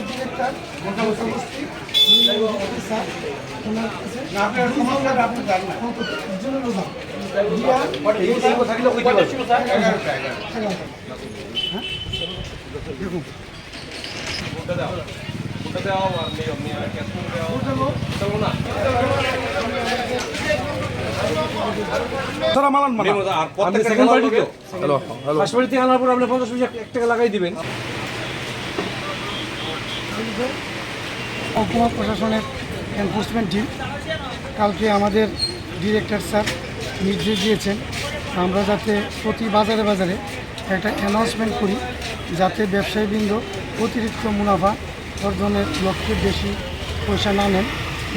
Director সমষ্টি ওনার কাছে। হ্যাঁ? দেখুন মানা আপনি হ্যালো হ্যালো আনার পর পঞ্চাশ পয়সা এক টাকা লাগাই দিবেন মহকুমা প্রশাসনের এনফোর্সমেন্ট টিম কালকে আমাদের ডিরেক্টর স্যার নির্দেশ দিয়েছেন, আমরা যাতে প্রতি বাজারে বাজারে একটা অ্যানাউন্সমেন্ট করি, যাতে ব্যবসায়ীবৃন্দ অতিরিক্ত মুনাফা অর্জনের লক্ষ্যে বেশি পয়সা না নেন।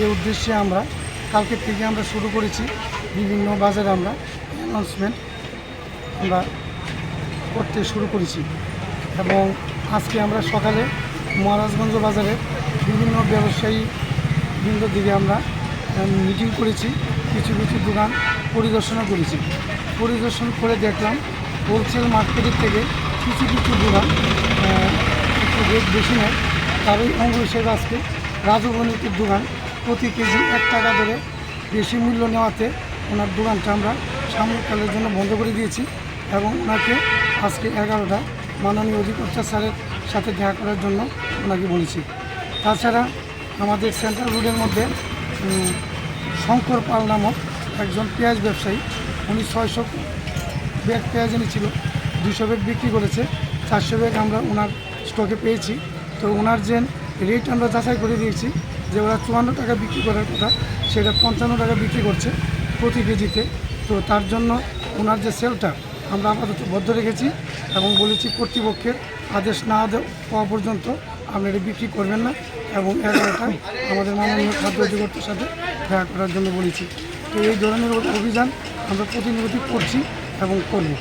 এই উদ্দেশ্যে আমরা কালকে থেকে আমরা শুরু করেছি, বিভিন্ন বাজারে আমরা অ্যানাউন্সমেন্ট আমরা করতে শুরু করেছি। এবং আজকে আমরা সকালে মহারাজগঞ্জ বাজারে বিভিন্ন ব্যবসায়ী বৃন্দ দিকে আমরা মিটিং করেছি, কিছু কিছু দোকান পরিদর্শনও করেছি। পরিদর্শন করে দেখলাম হোলসেল মার্কেটের থেকে কিছু কিছু দোকান একটু রেট বেশি নেয়। তারই অঙ্গ হিসেবে আজকে রাজু গণিতের দোকান প্রতি কেজি এক টাকা ধরে বেশি মূল্য নেওয়াতে ওনার দোকানটা আমরা সাময়িককালের জন্য বন্ধ করে দিয়েছি এবং ওনাকে আজকে এগারোটা মাননীয় অধিকর্তা স্যারের সাথে দেখা করার জন্য ওনাকে বলেছি। তাছাড়া আমাদের সেন্ট্রাল রোডের মধ্যে শঙ্কর পাল নামক একজন পেঁয়াজ ব্যবসায়ী, উনি ছয়শো ব্যাগ পেঁয়াজ এনেছিল দুশো ব্যাগ বিক্রি করেছে, চারশো ব্যাগ আমরা ওনার স্টকে পেয়েছি। তো ওনার যে রেট আমরা যাচাই করে দিয়েছি যে ওরা চুয়ান্ন টাকা বিক্রি করার কথা, সেটা পঞ্চান্ন টাকা বিক্রি করছে প্রতি কেজিতে। তো তার জন্য ওনার যে সেলটা আমরা আপাতত বদ্ধ রেখেছি। এবং বলেছি কর্তৃপক্ষের আদেশ না পাওয়া পর্যন্ত আপনারা বিক্রি করবেন না এবং এগারোটায় আমাদের মাননীয় খাদ্য অধিকর্তার সাথে দেখা করার জন্য বলেছি। তো এই ধরনের অভিযান আমরা প্রতিনিয়ত করছি এবং করব।